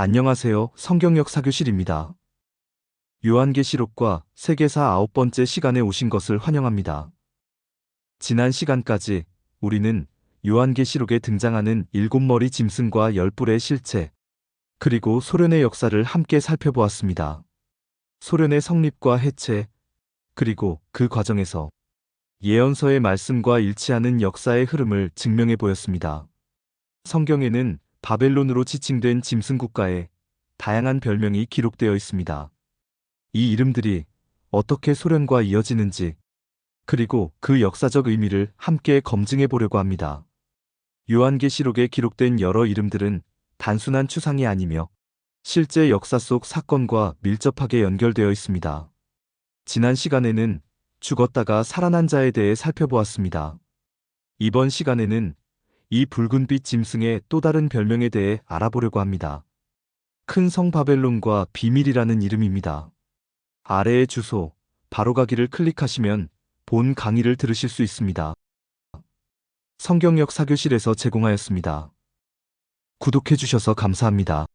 안녕하세요. 성경역 사교실입니다. 요한계시록과 세계사 아홉 번째 시간에 오신 것을 환영합니다. 지난 시간까지 우리는 요한계시록에 등장하는 일곱 머리 짐승과 열 뿔의 실체, 그리고 소련의 역사를 함께 살펴보았습니다. 소련의 성립과 해체, 그리고 그 과정에서 예언서의 말씀과 일치하는 역사의 흐름을 증명해 보였습니다. 성경에는 바벨론으로 지칭된 짐승 국가에 다양한 별명이 기록되어 있습니다. 이 이름들이 어떻게 소련과 이어지는지, 그리고 그 역사적 의미를 함께 검증해 보려고 합니다. 요한계시록에 기록된 여러 이름들은 단순한 추상이 아니며 실제 역사 속 사건과 밀접하게 연결되어 있습니다. 지난 시간에는 죽었다가 살아난 자에 대해 살펴보았습니다. 이번 시간에는 이 붉은빛 짐승의 또 다른 별명에 대해 알아보려고 합니다. 큰 성 바벨론과 비밀이라는 이름입니다. 아래의 주소, 바로 가기를 클릭하시면 본 강의를 들으실 수 있습니다. 성경역 사교실에서 제공하였습니다. 구독해주셔서 감사합니다.